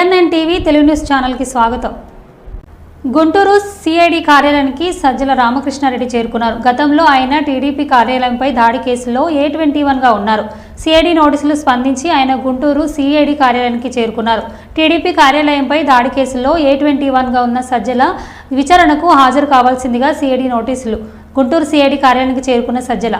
Telugu news ఛానల్కి స్వాగతం. Guntur CID కార్యాలయానికి సజ్జల రామకృష్ణారెడ్డి చేరుకున్నారు. గతంలో ఆయన టీడీపీ కార్యాలయంపై దాడి కేసులో ఏ ట్వంటీ వన్గా ఉన్నారు. సిఐడి నోటీసులు స్పందించి ఆయన గుంటూరు సిఐడి కార్యాలయానికి చేరుకున్నారు. టీడీపీ కార్యాలయంపై దాడి కేసులో ఏ ట్వంటీ వన్గా ఉన్న సజ్జల విచారణకు హాజరు కావాల్సిందిగా సిఐడి నోటీసులు. గుంటూరు సిఐడి కార్యాలయానికి చేరుకున్న సజ్జల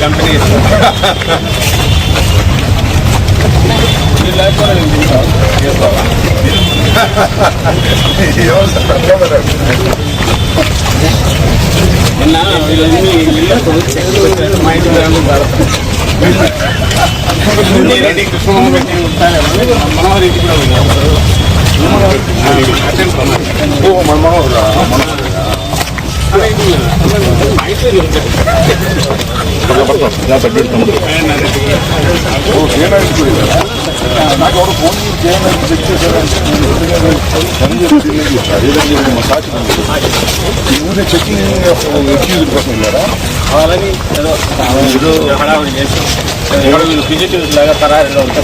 కంపెనీ నిన్న వీళ్ళని ఇళ్ళకు చెట్లు పెట్టారు మా ఇంటి రెడ్డి కృష్ణమ్మ పెట్టి ఉంటారు మనోహర్ ఇంటికి కూడా వెళ్ళారు. అటెండ్ కొన్నారు. ఓ మన మనోహరా నాకు ఎవరు ఫోన్ చేసి చెక్ చేశారు మా సాక్షి ఈ ఊరే చెకింగ్ కోసం వెళ్ళారా వాళ్ళని ఏదో ఏదో హడావుడి చేసి వీళ్ళు లాగా పరారీలో ఉంటే